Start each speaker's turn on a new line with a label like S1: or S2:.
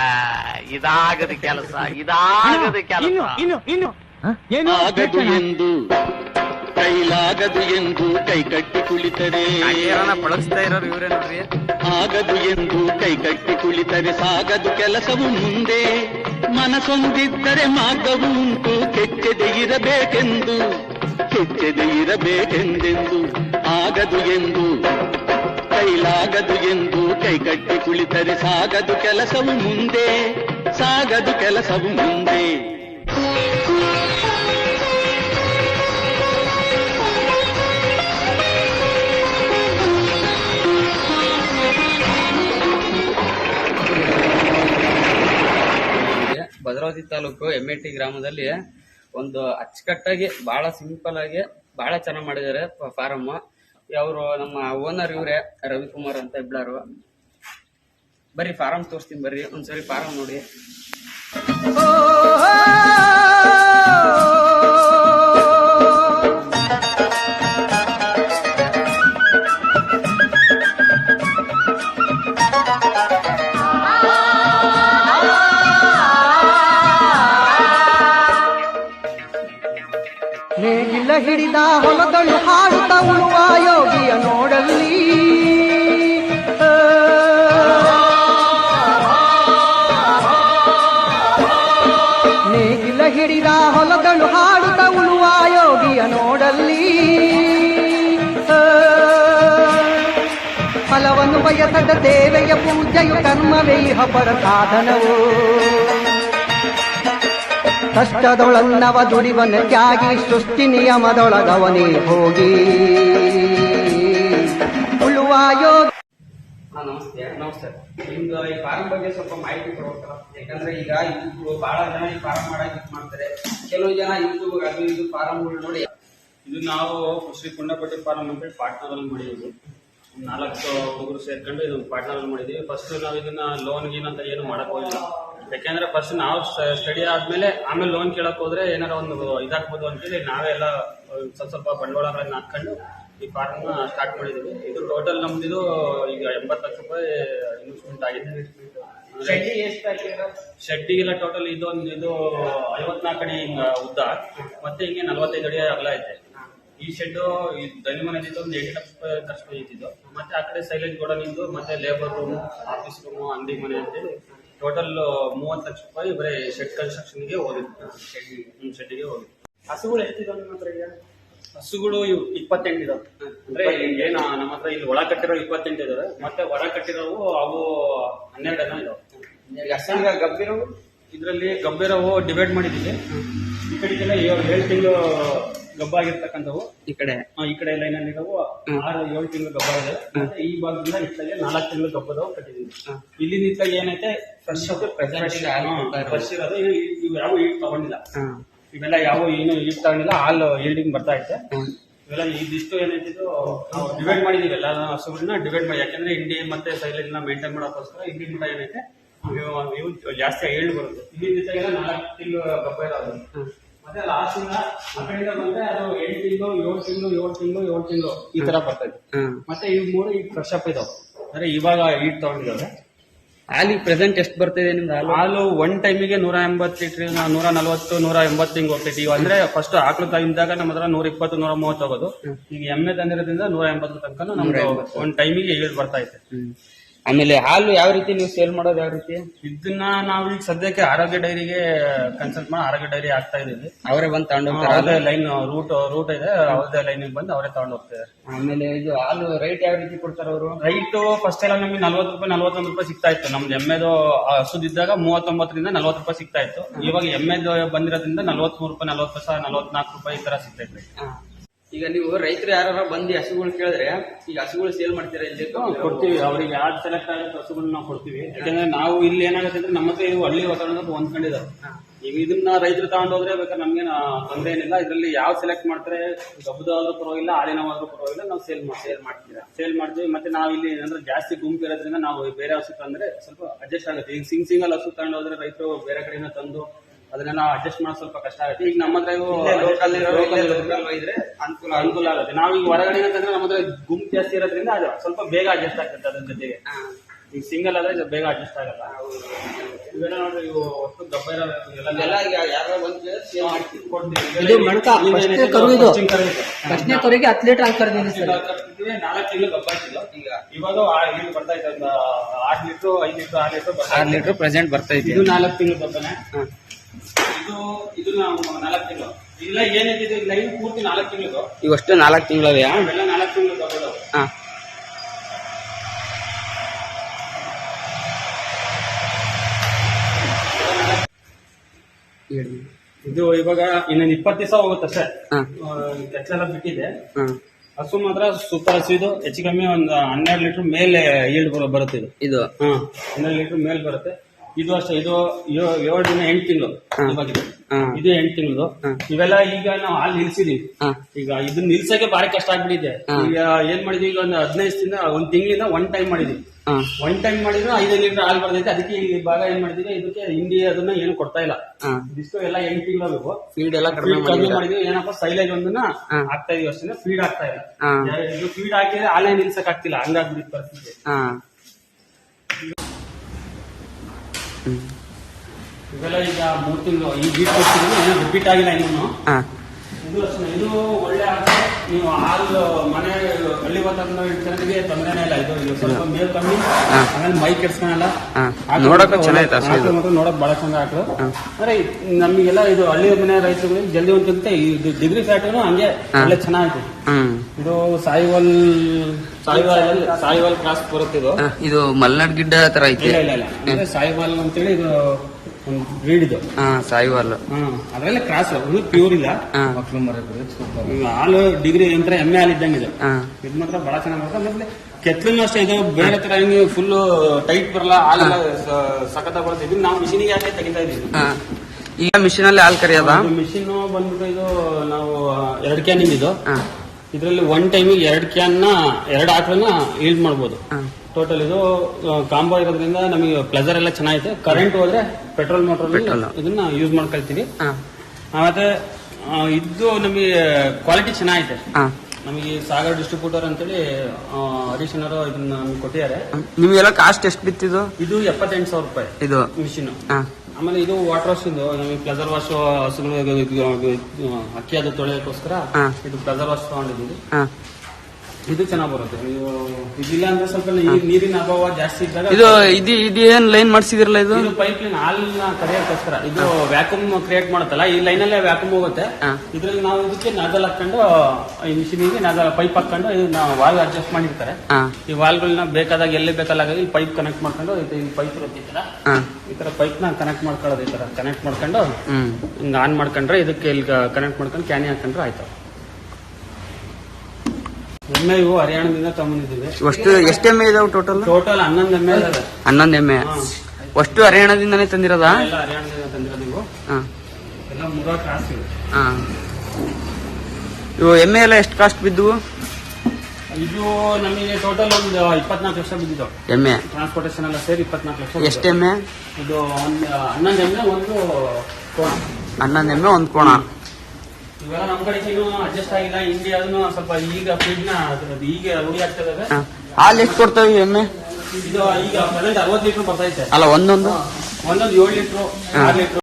S1: ಆ, ಇದಾಗದ ಕೆಲಸ ಇದಾಗದ ಕೆಲಸ.
S2: ಇನ್ನು ಇನ್ನು. ಇನ್ನು ಏನು
S3: ಆಗದು ಎಂದು ಕೈಲಾಗದು ಎಂದು ಕೈ ಕಟ್ಟಿ ಕುಳಿತರೆ.
S1: ಬಳಸ್ತಾ ಇರೋರು ಇವರೇನ್ರಿ
S3: ಆಗದು ಎಂದು ಕೈ ಕಟ್ಟಿ ಕುಳಿತರೆ ಸಾಗದು ಕೆಲಸವು ಮುಂದೆ. ಮನಸೊಂದಿದ್ದರೆ ಮಾರ್ಗವು ಉಂಟು ಕೆಚ್ಚದೆ ಇರಬೇಕೆಂದು. ಕೆಚ್ಚದೆ ಇರಬೇಕೆಂದೆಂದು ಆಗದು ಎಂದು ಕೈಲಾಗದು ಎಂದು ಕೈ ಕಟ್ಟಿ ಕುಳಿತರೆ, ಸಾಗದು ಕೆಲಸವು ಮುಂದೆ, ಸಾಗದು ಕೆಲಸವು ಮುಂದೆ.
S4: ಭದ್ರಾವತಿ ತಾಲೂಕು ಎಮ್ಮೆಟ್ಟಿ ಗ್ರಾಮದಲ್ಲಿ ಒಂದು ಅಚ್ಚುಕಟ್ಟಾಗಿ ಬಹಳ ಸಿಂಪಲ್ ಆಗಿ ಬಹಳ ಚೆನ್ನಾಗಿ ಮಾಡಿದ್ದಾರೆ ಫಾರಮ್ ಅವರು ನಮ್ಮ ಓನರ್ ಇವರೇ, ರವಿಕುಮಾರ್ ಅಂತ ಇಬ್ಬರು ಬರ್ರಿ ಫಾರಂ ತೋರಿಸ್ತೀನಿ ಬರ್ರಿ. ಒಂದ್ಸರಿ ಫಾರಂ ನೋಡಿ.
S5: ಹಿಡಿದ ಹೊಲದಳು ಹಾಡುತ್ತ ಫಲವನ್ನು ಬಯಸದ ದೇವೆಯ ಪೂಜೆಯು ಕರ್ಮವೇ ಹಬ್ಬರ ಸಾಧನವು. ಕಷ್ಟದೊಳನ್ನವ ದುಡಿವನ ತ್ಯಾಗಿ ಸೃಷ್ಟಿ ನಿಯಮದೊಳಗವನೇ ಹೋಗಿ. ಉಳುವಾಯೋ ಯೋಗ
S4: ನಮಸ್ತೆ ನಮಸ್ತೆ. ನಿಮ್ದು ಈ ಫಾರಂ ಬಗ್ಗೆ ಸ್ವಲ್ಪ ಮಾಹಿತಿ ಕೊಡ್ಬೇಕಲ್ಲ? ಯಾಕಂದ್ರೆ ಈಗ ಯೂಟ್ಯೂಬ್ ಬಹಳ ಜನ ಈ ಫಾರ್ಮ್ ಮಾಡಕ್ ಇದು ಮಾಡ್ತಾರೆ. ಕೆಲವು ಜನ ಯೂಟ್ಯೂಬ್ ಅದು ಇದು ಫಾರಂಗಳು ನೋಡಿ.
S6: ಇದು ನಾವು ಶ್ರೀ ಕುಂಡಪಟ್ಟಿ ಫಾರಂ ಅಂತೇಳಿ ಪಾಟ್ನಾದಲ್ಲಿ ಮಾಡಿದ್ವಿ ನಾಲ್ಕು ಹುಡುಗರು ಸೇರ್ಕೊಂಡು ಇದು ಪಾರ್ಟ್ನರ್ ಮಾಡಿದ್ದೀವಿ. ಫಸ್ಟ್ ನಾವು ಇದನ್ನ ಲೋನ್ ಗೀನ್ ಅಂತ ಏನು ಮಾಡಕ್ ಹೋಗಿಲ್ಲ. ಯಾಕೆಂದ್ರೆ ಫಸ್ಟ್ ನಾವು ಸ್ಟಡಿ ಆದ್ಮೇಲೆ ಆಮೇಲೆ ಲೋನ್ ಕೇಳಕ್ ಹೋದ್ರೆ ಏನಾರ ಒಂದು ಇದಾಗ್ಬೋದು ಅಂತೇಳಿ ನಾವೇ ಎಲ್ಲ ಸ್ವಲ್ಪ ಸ್ವಲ್ಪ ಬಂಡವಾಳಗಳನ್ನ ಹಾಕೊಂಡು ಈ ಫಾರ್ಮ್ ಸ್ಟಾರ್ಟ್ ಮಾಡಿದೀವಿ ಇದು ಟೋಟಲ್ ನಮ್ದಿದು ಈಗ ಎಂಬತ್ತು ಲಕ್ಷ ರೂಪಾಯಿ ಇನ್ವೆಸ್ಟ್ಮೆಂಟ್ ಆಗಿದೆ. ಶೆಡ್ಡಿಗೆಲ್ಲ ಟೋಟಲ್ ಇದೊಂದು ಇದು ಐವತ್ನಾಲ್ಕು ಅಡಿ ಹಿಂಗ ಉದ್ದ. ಮತ್ತೆ ಹಿಂಗೆ ನಲವತ್ತೈದು ಅಡಿ ಅಗಲ ಐತೆ. ಈ ಶೆಡ್ ಈ ದನಿ ಮನೆ ಒಂದು ಏಟ್ ಲಕ್ಷ ರೂಪಾಯಿ ಖರ್ಚು ಇದ್ದಿದ್ದು. ಮತ್ತೆ ಆ ಕಡೆ ಸೈಲೆಂಟ್ ಗೋಡನ್ ಇದ್ದು ಮತ್ತೆ ಲೇಬರ್ ರೂಮ್ ಆಫೀಸ್ ರೂಮ್ ಅಂಗಡಿ ಮನೆ ಅಂತೇಳಿ ಟೋಟಲ್ ಮೂವತ್ತು ಲಕ್ಷ ರೂಪಾಯಿ ಬರೀ ಶೆಡ್ ಕನ್ಸ್ಟ್ರಕ್ಷನ್ಗೆ ಹೋಗಿತ್ತು. ಶೆಡ್ ಶೆಡ್ಡಿಗೆ ಹೋಗಿತ್ತು.
S4: ಹಸುಗಳು ಎಷ್ಟಿದೆ ನಿಮ್ಮ ಹತ್ರ ಈಗ?
S6: ಹಸುಗಳು ಇವು ಇಪ್ಪತ್ತೆಂಟು ಇದಾವೆ. ಅಂದ್ರೆ ಏನು ನಮ್ಮ ಹತ್ರ ಇಲ್ಲಿ ಒಳ ಕಟ್ಟಿರೋ ಇಪ್ಪತ್ತೆಂಟು ಇದಾವೆ. ಮತ್ತೆ ಒಳ ಕಟ್ಟಿರೋವು ಅವು ಹನ್ನೆರಡು ಜನ ಇದಾವೆ.
S4: ಗಬ್ಬಿರೋ
S6: ಇದರಲ್ಲಿ ಗಂಭೀರವು ಡಿವೈಡ್ ಮಾಡಿದ್ದೀವಿ. ಈ ಕಡೆಗೆಲ್ಲ ಏಳು ಏಳು ತಿಂಗಳು ಗಬ್ಬ ಆಗಿರ್ತಕ್ಕಂಥವು
S4: ಈ ಕಡೆ.
S6: ಆ, ಈ ಕಡೆ ಲೈನ್ ಅಲ್ಲಿ ಇರೋವು ಆರು ಏಳು ತಿಂಗಳು ಗಬ್ಬ ಇದೆ. ಮತ್ತೆ ಈ ಭಾಗದಿಂದ ಇತ್ತಗೆ ನಾಲ್ಕು ತಿಂಗಳು ಗಬ್ಬದವು ಕಟ್ಟಿದೀವಿ. ಇಲ್ಲಿ ನಿಂತಾಗ ಏನೈತೆ? ಫ್ರೆಶ್
S4: ಫ್ರೆಶ್ ಈಗ ಹಾಲು ಕೊಡ್ತಾ ಇರೋದು.
S6: ಫ್ರೆಶ್ ಇರೋದು. ಇವು ಇವು ಯಾವ ಈಟ್ ತಗೊಂಡಿಲ್ಲ. ಇವೆಲ್ಲ ಯಾವ ಏನು ಈಟ್ ತಗೊಂಡಿಲ್ಲ. ಆಲ್ ಈಲ್ಡಿಂಗ್ ಬರ್ತಾ ಐತೆ. ಇವೆಲ್ಲ ಇದಿಷ್ಟು ಏನೈತೆ ಇದು? ನಾವು ಡಿವೈಡ್ ಮಾಡಿದೀವಿ ಎಲ್ಲ ಹಸುಗಳನ್ನ ಡಿವೈಡ್ ಮಾಡಿ. ಯಾಕಂದ್ರೆ ಇಂಡಿ ಮತ್ತೆ ಸೈಲೆಂಟ್ನ ಮೇಂಟೈನ್ ಮಾಡೋಕ್ಕೋಸ್ಕರ ಇಲ್ಲಿ ಕೂಡ ಏನೈತೆ? ಇವು ಇವು ಜಾಸ್ತಿ ಏಳು ಬರುತ್ತೆ. ಇಲ್ಲಿ ನಿಂತಾಗೆಲ್ಲ ನಾಲ್ಕು ತಿಂಗಳು ಗಬ್ಬ ಇರೋದು ಮತ್ತೆ ಲಾಸ್ಟ್ ಆ ಕಡೆಯಿಂದ ಬಂದ್ರೆ ಅದು ಎಂಟು ತಿಂಗಳು ಏಳು ತಿಂಗಳು ಏಳು ತಿಂಗಳು ಏಳು ತಿಂಗಳು ಈ ತರ ಬರ್ತದೆ. ಮತ್ತೆ ಇವ್ ಮೂರು ಈಗ ಫ್ರೆಶ್ ಅಪ್ ಇದಾವೆ. ಅಂದ್ರೆ ಇವಾಗ ಈಟ್ ತಗೊಂಡಿದ್ದಾವೆ
S4: ಹಾಲಿಗೆ ಪ್ರೆಸೆಂಟ್ ಎಷ್ಟು ಬರ್ತಿದೆ ನಿಮ್ದು ಹಾಲು?
S6: ಹಾಲು ಒನ್ ಟೈಮಿಗೆ ನೂರ ಎಂಬತ್ತು ಲೀಟರ್ ನೂರ ನಲ್ವತ್ತು ನೂರ ಎಂಬತ್ತು ಹಿಂಗೆ ಹೋಗ್ತೈತಿ. ಇವು ಅಂದ್ರೆ ಫಸ್ಟ್ ಆಕಳು ತಾಯಿದ್ದಾಗ ನಮ್ಮ ಹತ್ರ ನೂರ ಇಪ್ಪತ್ತು ನೂರ ಮೂವತ್ತು ಹೋಗೋದು ಈಗ ಎಮ್ಮೆ ತಂದಿರೋದ್ರಿಂದ ನೂರ ಎಂಬತ್ತು ತನಕ ನಮ್ದು ಒಂದ್ ಟೈಮಿಗೆ ಏಳು ಬರ್ತಾ ಐತೆ.
S4: ಆಮೇಲೆ ಹಾಲು ಯಾವ ರೀತಿ ನೀವು ಸೇಲ್ ಮಾಡೋದು ಯಾವ ರೀತಿ?
S6: ಇದನ್ನ ನಾವು ಈಗ ಸದ್ಯಕ್ಕೆ ಆರೋಗ್ಯ ಡೈರಿಗೆ ಕನ್ಸಲ್ಟ್ ಮಾಡಿ ಆರೋಗ್ಯ ಡೈರಿ ಆಗ್ತಾ ಇದೀವಿ
S4: ಅವರೇ ಬಂದು ತಗೊಂಡು ಹೋಗ್ತಾರೆ.
S6: ಅವ್ರದೇ ಲೈನ್ ರೂಟ್ ರೂಟ್ ಇದೆ. ಅವ್ರದೇ ಲೈನ್ ಬಂದು ಅವರೇ ತಗೊಂಡು ಹೋಗ್ತಾರೆ.
S4: ಆಮೇಲೆ ಇದು ಹಾಲು ರೈಟ್ ಯಾವ ರೀತಿ ಕೊಡ್ತಾರೆ ಅವರು?
S6: ರೈಟ್ ಫಸ್ಟ್ ಎಲ್ಲ ನಮಗೆ ನಲ್ವತ್ತು ರೂಪಾಯಿ ನಲ್ವತ್ತೊಂದು ರೂಪಾಯಿ ಸಿಗ್ತಾ ಇತ್ತು. ನಮ್ದು ಎಮ್ಮೆದು ಹಸುದಿದ್ದಾಗ ಮೂವತ್ತೊಂಬತ್ತರಿಂದ ನಲ್ವತ್ತು ರೂಪಾಯಿ ಸಿಗ್ತಾ ಇತ್ತು. ಇವಾಗ ಎಮ್ಮೆದು ಬಂದಿರೋದ್ರಿಂದ ನಲ್ವತ್ಮೂರು ರೂಪಾಯಿ ನಲ್ವತ್ತು ಸಹ ನಲ್ವತ್ನಾಲ್ಕು ರೂಪಾಯಿ ಈ ತರ ಸಿಗ್ತಾ ಇತ್ತು.
S4: ಈಗ ನೀವು ರೈತರು ಯಾರು ಬಂದು ಹಸುಗಳು ಕೇಳಿದ್ರೆ ಈಗ ಹಸುಗಳು ಸೇಲ್ ಮಾಡ್ತೀರಾ ಇಲ್ಲಿ?
S6: ಕೊಡ್ತೀವಿ. ಅವ್ರಿಗೆ ಯಾವ್ದು ಸೆಲೆಕ್ಟ್ ಆಗುತ್ತೆ ಹಸುಗಳನ್ನ ನಾವು ಕೊಡ್ತೀವಿ. ಯಾಕಂದ್ರೆ ನಾವು ಇಲ್ಲಿ ಏನಾಗುತ್ತೆ ಅಂದ್ರೆ ನಮ್ಮ ಹತ್ರ ಇದು ಹಳ್ಳಿ ವಾತಾವರಣದ ಹೊಂದ್ಕೊಂಡಿದ್ದಾರೆ ಈಗ ಇದನ್ನ ರೈತರು ತಗೊಂಡೋದ್ರೆ ಬೇಕಾದ್ರೆ ನಮ್ಗೆ ತೊಂದರೆ ಏನಿಲ್ಲ. ಇದರಲ್ಲಿ ಯಾವ ಸೆಲೆಕ್ಟ್ ಮಾಡ್ತಾರೆ ಗಬ್ಬದಾದ್ರೂ ಪರವಾಗಿಲ್ಲ ಹಾಲಿನವಾದ್ರೂ ಪರವಾಗಿಲ್ಲ ನಾವು ಸೇಲ್ ಸೇಲ್ ಮಾಡ್ತೀವಿ ಸೇಲ್ ಮಾಡ್ತೀವಿ. ಮತ್ತೆ ನಾವು ಇಲ್ಲಿ ಏನಂದ್ರೆ ಜಾಸ್ತಿ ಗುಂಪು ಇರೋದ್ರಿಂದ ನಾವು ಬೇರೆ ಹಸು ತಂದ್ರೆ ಸ್ವಲ್ಪ ಅಡ್ಜಸ್ಟ್ ಆಗುತ್ತೆ. ಈಗ ಸಿಂಗ್ ಸಿಂಗಲ್ ಹಸು ತಗೊಂಡೋದ್ರೆ ರೈತರು ಬೇರೆ ಕಡೆಯಿಂದ ತಂದು ಅದನ್ನ ನಾವು ಅಡ್ಜಸ್ಟ್ ಮಾಡೋದು ಸ್ವಲ್ಪ ಕಷ್ಟ ಆಗುತ್ತೆ. ಈಗ ನಮ್ಮ ಹತ್ರ ಇವು
S4: ಲೋಕಲ್ ಇದ್ರೆ ಅನುಕೂಲ
S6: ಅನುಕೂಲ ಆಗುತ್ತೆ. ನಾವು ಈಗ ಹೊರಗಡೆ ಅಂತಂದ್ರೆ ನಮ್ಮ ಹತ್ರ ಗುಂಪು ಜಾಸ್ತಿ ಇರೋದ್ರಿಂದ ಅದು ಸ್ವಲ್ಪ ಬೇಗ ಅಡ್ಜಸ್ಟ್ ಆಗ್ತದೆ ಅದ್ರ ಜೊತೆಗೆ. ಈಗ ಸಿಂಗಲ್ ಆದ್ರೆ ಬೇಗ ಅಡ್ಜಸ್ಟ್ ಆಗಲ್ಲ. ಇವೆಲ್ಲ ನೋಡ್ರಿ ಇವು ಒಟ್ಟು
S4: ಯಾರೋ ಒಂದು
S6: ಕೊಡ್ತೀವಿ.
S5: ಫಸ್ಟ್ನೇ ಕರಿಗೆ ಹತ್ತು ಲೀಟರ್
S6: ನಾಲ್ಕು ತಿಂಗಳು ದಪ್ಪ ಆಯ್ತಿದ್ದು
S4: ಈಗ
S6: ಇವಾಗ ಆ- ಬರ್ತಾ ಇದೆ ಒಂದು ಆರು ಲೀಟ್ರು ಐದು ಲೀಟ್ರು ಆರು ಲೀಟ್ರು
S4: ಆರು
S6: ಇದೆ.
S4: ಲೀಟರ್ ಪ್ರೆಸೆಂಟ್ ಇದೆ.
S6: ಇದು ನಾಲ್ಕು ತಿಂಗಳು ದಪ್ಪನೆ
S4: ಹಾ.
S6: ಇದು ಇದು ನಾವು ನಾಲ್ಕು ತಿಂಗಳು. ಇಲ್ಲ ಲೈನ್ ಪೂರ್ತಿ ನಾಲ್ಕು ತಿಂಗಳು
S4: ಇವಷ್ಟು ನಾಲ್ಕು ತಿಂಗಳವೆಯಾ
S6: ಇವೆಲ್ಲ ನಾಲ್ಕು ತಿಂಗಳು
S4: ಹಾ.
S6: ಇದು ಇವಾಗ ಇನ್ನೊಂದು ಇಪ್ಪತ್ತು ದಿವಸ ಹೋಗುತ್ತಷ್ಟೇ
S4: ಹಾ.
S6: ಕೆಚ್ಚೆಲ್ಲ ಬಿಟ್ಟಿದೆ. ಹಸು ಮಾತ್ರ ಸೂಪರ್ ಹಸು ಇದು. ಹೆಚ್ಚು ಕಮ್ಮಿ ಒಂದು ಹನ್ನೆರಡು ಲೀಟರ್ ಮೇಲೆ ಈಲ್ಡ್ ಬರುತ್ತೆ ಇದು.
S4: ಇದು?
S6: ಹನ್ನೆರಡು ಲೀಟರ್ ಮೇಲೆ ಬರುತ್ತೆ. ಇದು ಅಷ್ಟೇ ಇದು ಏಳು ದಿನ ಎಂಟು ತಿಂಗಳು ಇವಾಗಿದೆ
S4: ಹಾ.
S6: ಇದು ಎಂಟು ತಿಂಗಳು. ಇವೆಲ್ಲ ಈಗ ನಾವು ಹಾಲು ನಿಲ್ಸಿದೀವಿ.
S4: ಹಾ.
S6: ಈಗ ಇದನ್ನ ನಿಲ್ಸಕ್ಕೆ ಬಾರಿ ಕಷ್ಟ ಆಗ್ಬಿಟ್ಟಿದೆ. ಈಗ ಏನ್ ಮಾಡಿದ್ವಿ ಈಗ ಒಂದು ಹದಿನೈದು ದಿನ ಒಂದ್ ತಿಂಗಳಿಂದ ಒನ್ ಟೈಮ್ ಮಾಡಿದ್ವಿ.
S4: ಹಾ.
S6: ಒನ್ ಟೈಮ್ ಮಾಡಿದ್ರು ಐದೈದು ಲೀಟರ್ ಹಾಲು ಬರ್ತೈತೆ. ಅದಕ್ಕೆ ಈ ಭಾಗ ಏನ್ ಮಾಡಿದೀವಿ ಇದಕ್ಕೆ ಹಿಂಡಿ ಅದನ್ನ ಏನು ಕೊಡ್ತಾ ಇಲ್ಲ.
S4: ಹಾ.
S6: ಇದಿಷ್ಟು ಎಲ್ಲ ಎಂಟು ತಿಂಗಳು
S4: ಫೀಡ್ ಎಲ್ಲ ಕಡಿಮೆ ಮಾಡಿದ್ದೀರಾ?
S6: ಮಾಡಿದ್ವಿ. ಏನಪ್ಪ ಸೈಲೇಜ್ ಒಂದನ್ನ
S4: ಹಾ.
S6: ಹಾಕ್ತಾ ಇದೀವಿ ಅಷ್ಟೇ ಫೀಡ್ ಆಗ್ತಾ ಇಲ್ಲ.
S4: ಹಾ.
S6: ಇದು ಫೀಡ್ ಹಾಕಿದ್ರೆ ಹಾಲೇ ನಿಲ್ಸಕ್ ಆಗ್ತಿಲ್ಲ ಹಂಗಾಗ್ಬಿಟ್ಟು ಪರಿಸ್ಥಿತಿ.
S4: ಹಾ.
S6: ಇವೆಲ್ಲ ಈಗ ಮೂರ್ ತಿಂಗಳು ಈ ಬೀಟ್ ಕೊಡ್ತಿದ್ರು ಏನೋ ರಿಪೀಟ್ ಆಗಿಲ್ಲ ಇನ್ನೂ ಇದು ಅಷ್ಟೇ ಇದು ಒಳ್ಳೆ ಆಹಾರ. ನೀವು ಹಾಲು ಮನೆ ಹಳ್ಳಿ ವಾತಾವರಣ ಇಟ್ಕೊಂಡ್ರೆ ತೊಂದರೆನೇ ಇಲ್ಲ. ಇದು ಸ್ವಲ್ಪ ಮೇಲ್ ಕಮ್ಮಿ. ಆಮೇಲೆ ಮೈ ಕೆಡ್ಸ್ಕೊಳಲ್ಲ.
S4: ನೋಡಕ್ಕೂ
S6: ಮಾತ್ರ
S4: ಚೆನ್ನಾಗೈತೆ ಹಸು
S6: ಆಕಳು
S4: ಇದು.
S6: ಮಾತ್ರ ನೋಡಕ್ ಬಹಳ ಚಂದ
S4: ಹಾಕಲು.
S6: ಅಂದ್ರೆ ನಮಗೆಲ್ಲ ಇದು ಹಳ್ಳಿ ಮನೆ ರೈತರುಗಳಿಗೆ ಜಲ್ದಿ ಒಂದಂತೆ ಇದು ಡಿಗ್ರಿ ಫ್ಯಾಟನು ಹಂಗೆ. ಒಳ್ಳೆ
S4: ಚೆನ್ನಾಗಿತ್ತು.
S6: ಇದು ಸಾಯಿವಾಲ್ ಸಾಯಿವಾಲ್ ಸಾಯಿವಾಲ್ ಕ್ರಾಸ್ ಬರುತ್ತೆ ಇದು.
S4: ಇದು ಮಲ್ನಾಡ್ ಗಿಡ್ಡ ತರ ಐತೆ.
S6: ಇಲ್ಲ ಇಲ್ಲ ಸಾಯಿವಾಲ್ ಅಂತೇಳಿ ಇದು ಒಂದು ಗ್ರೀಡ್ ಇದು.
S4: ಹಾ ಸಾಯಿವಾಲ್
S6: ಹ್ಮ್ ಅದ್ರಲ್ಲಿ ಕ್ರಾಸ್ ಇದು ಪ್ಯೂರ್ ಇಲ್ಲ.
S4: ಹಾ.
S6: ಈಗ ಹಾಲು ಡಿಗ್ರಿ ಯಂತ್ರ ಎಮ್ಮೆ ಹಾಲು ಇದ್ದಂಗೆ ಇದು. ಇದು ಮಾತ್ರ ಬಹಳ ಚೆನ್ನಾಗಿ ಬರುತ್ತೆ ಮತ್ತೆ ಕೆತ್ತಲು ಅಷ್ಟೇ ಇದು ಬೇರೆ ತರ ಹಿಂಗೆ ಫುಲ್ ಟೈಟ್ ಬರಲ್ಲ ಹಾಲೆಲ್ಲ ಸಖತ್ ಬರುತ್ತೆ. ಇದನ್ನ ನಾವು ಮಿಷಿನಿಗೆ ಹಾಕಿ ತೆಗಿತಾ ಇದೀವಿ.
S4: ಈಗ ಮಿಷಿನ್ ಅಲ್ಲಿ ಹಾಲು ಕರಿಯೋದ?
S6: ಮಿಷಿನ್ ಬಂದ್ಬಿಟ್ಟು ಇದು ನಾವು ಎರಡು ಕ್ಯಾನ್ ಇದು ಇದ್ರಲ್ಲಿ ಒನ್ ಟೈಮಿಗೆ ಎರಡು ಕ್ಯಾನ್ನ ಎರಡು ಆಕಳನ್ನ ಯೂಸ್ ಮಾಡ್ಬೋದು. ಟೋಟಲ್ ಇದು ಕಾಂಬೋ ಇರೋದ್ರಿಂದ ನಮಗೆ ಪ್ಲೆಜರ್ ಎಲ್ಲ ಚೆನ್ನಾಗಿದೆ ಕರೆಂಟ್ ಹೋದ್ರೆ ಪೆಟ್ರೋಲ್ ಮೋಟರ್. ಇದನ್ನ ಯೂಸ್ ಮಾಡ್ಕೊಳ್ತೀವಿ. ಮತ್ತೆ ಇದು ನಮಗೆ ಕ್ವಾಲಿಟಿ ಚೆನ್ನಾಗಿದೆ ನಮಗೆ ಸಾಗರ್ ಡಿಸ್ಟ್ರಿಬ್ಯೂಟರ್ ಅಂತೇಳಿ ಹೇಳಿ ಹರೀಶ್ ಅವರು ಇದನ್ನ ನಮ್ಗೆ ಕೊಟ್ಟಿದ್ದಾರೆ.
S4: ನಿಮಗೆಲ್ಲ ಕಾಸ್ಟ್ ಎಷ್ಟು ಬಿತ್ತಿದ್ದು?
S6: ಇದು ಎಪ್ಪತ್ತೆಂಟು ಸಾವಿರ ರೂಪಾಯಿ
S4: ಇದು.
S6: ಮಿಷಿನ್ ಆಮೇಲೆ ಇದು ವಾಟರ್ ವಾಶ್ ಇದು ನಮಗೆ ಪ್ಲೆಜರ್ ವಾಶ್ ಹಸುಗಳು ಅಕ್ಕಿ ಅದು ತೊಳೆಯೋಕ್ಕೋಸ್ಕರ ಇದು ಪ್ಲೆಜರ್ ವಾಶ್ ತಗೊಂಡಿದ್ದೀವಿ. ಇದು ಚೆನ್ನಾಗಿ ಬರುತ್ತೆ. ನೀವು ಇದಿಲ್ಲ ಅಂದ್ರೆ ಸ್ವಲ್ಪ ನೀರ್- ನೀರಿನ ಅಭಾವ ಜಾಸ್ತಿ ಇದ್ದಾಗ
S4: ಇದು ಇದು ಇದು ಏನ್ ಲೈನ್ ಮಾಡ್ಸಿದಿರಲ್ಲ ಇದು?
S6: ಇದು ಪೈಪ್ ಲೈನ್ ಹಾಲ್ನ ಕರೆಯೋಕ್ಕೋಸ್ಕರ. ಇದು ವ್ಯಾಕ್ಯೂಮ್ ಕ್ರಿಯೇಟ್ ಮಾಡುತ್ತಲ್ಲ ಈ ಲೈನ್ ಅಲ್ಲೇ ವ್ಯಾಕ್ಯೂಮ್ ಹೋಗುತ್ತೆ.
S4: ಹಾ.
S6: ಇದ್ರಲ್ಲಿ ನಾವು ಇದಕ್ಕೆ ನಜಲ್ ಹಾಕೊಂಡು ಈ ಮಿಷಿನಿಗೆ ನಜಲ್ ಪೈಪ್ ಹಾಕೊಂಡು ಇದನ್ನ ವಾಲ್ ಅಡ್ಜಸ್ಟ್ ಮಾಡಿರ್ತಾರೆ.
S4: ಹಾ.
S6: ಈ ವಾಲ್ಗಳನ್ನ ಬೇಕಾದಾಗ ಎಲ್ಲಿ ಬೇಕಲ್ಲ ಇಲ್ಲಿ ಪೈಪ್ ಕನೆಕ್ಟ್ ಮಾಡ್ಕೊಂಡು ಇದು ಈ ಪೈಪ್ ಇರುತ್ತೆ ಈ ತರ
S4: ಹಾ.
S6: ಈ ತರ ಪೈಪ್ನ ಕನೆಕ್ಟ್ ಮಾಡ್ಕೊಳ್ಳೋದು ಈ ತರ ಕನೆಕ್ಟ್ ಮಾಡ್ಕೊಂಡು
S4: ಹ್ಮ್.
S6: ಹಿಂಗ ಆನ್ ಮಾಡ್ಕೊಂಡ್ರೆ ಇದಕ್ಕೆ ಇಲ್ಲಿ ಕನೆಕ್ಟ್ ಮಾಡ್ಕೊಂಡು ಕ್ಯಾನಿ ಹಾಕೊಂಡ್ರೆ ಆಯ್ತು. ಎಮ್ಮೆ ಇವು ಹರಿಯಾಣದಿಂದ ತಗೊಂಡಿದ್ದೀವಿ
S4: ಅಷ್ಟು ಎಷ್ಟು ಎಮ್ಮೆ ಇದಾವೆ ಟೋಟಲ್
S6: ಟೋಟಲ್ ಹನ್ನೊಂದು ಎಮ್ಮೆ ಇದಾವೆ.
S4: ಹನ್ನೊಂದು ಎಮ್ಮೆ ಅಷ್ಟು ಹರಿಯಾಣದಿಂದನೇ ತಂದಿರೋದಾ?
S6: ಎಲ್ಲ ಹರಿಯಾಣದಿಂದ ತಂದಿರೋದು ಇವು.
S4: ಹಾ.
S6: ಎಲ್ಲ ಮುರ ಕ್ರಾಸ್ ಇವು.
S4: ಹಾ. ಇವು ಎಮ್ಮೆ ಎಲ್ಲ ಎಷ್ಟು ಕಾಸ್ಟ್ ಬಿದ್ದವು?
S6: ಇದು ನಮಗೆ ಟೋಟಲ್ ಒಂದು ಇಪ್ಪತ್ನಾಲ್ಕು ಲಕ್ಷ ಬಿದ್ದಿದ್ದು.
S4: ಎಮ್ಮೆ
S6: ಟ್ರಾನ್ಸ್ಪೋರ್ಟೇಷನ್ ಎಲ್ಲ ಸೇರಿ ಇಪ್ಪತ್ನಾಲ್ಕು ಲಕ್ಷ
S4: ಎಷ್ಟು ಎಮ್ಮೆ
S6: ಇದು ಒಂದು ಹನ್ನೊಂದು ಎಮ್ಮೆ ಒಂದು ಕೋಣ.
S4: ಹನ್ನೊಂದು ಎಮ್ಮೆ ಒಂದು ಕೋಣ.
S6: ಇವೆಲ್ಲ ನಮ್ ಕಡೆ ಅಡ್ಜಸ್ಟ್ ಆಗಿಲ್ಲ. ಇಂಡಿಯಾದನು ಸ್ವಲ್ಪ ಈಗ ಫೀಡ್ನ ಈಗ ರೂಢಿ
S4: ಆಗ್ತದೆ. ಹಾಲು ಎಷ್ಟು ಕೊಡ್ತವೆ ಎಮ್ಮೆ?
S6: ಇದು ಈಗ ಪ್ರೆಸೆಂಟ್ ಅರವತ್ತು ಲೀಟರ್ ಬರ್ತೈತೆ
S4: ಅಲ್ಲ ಒಂದೊಂದು?
S6: ಒಂದೊಂದು ಏಳು ಲೀಟ್ರು ಆರು ಲೀಟ್ರು.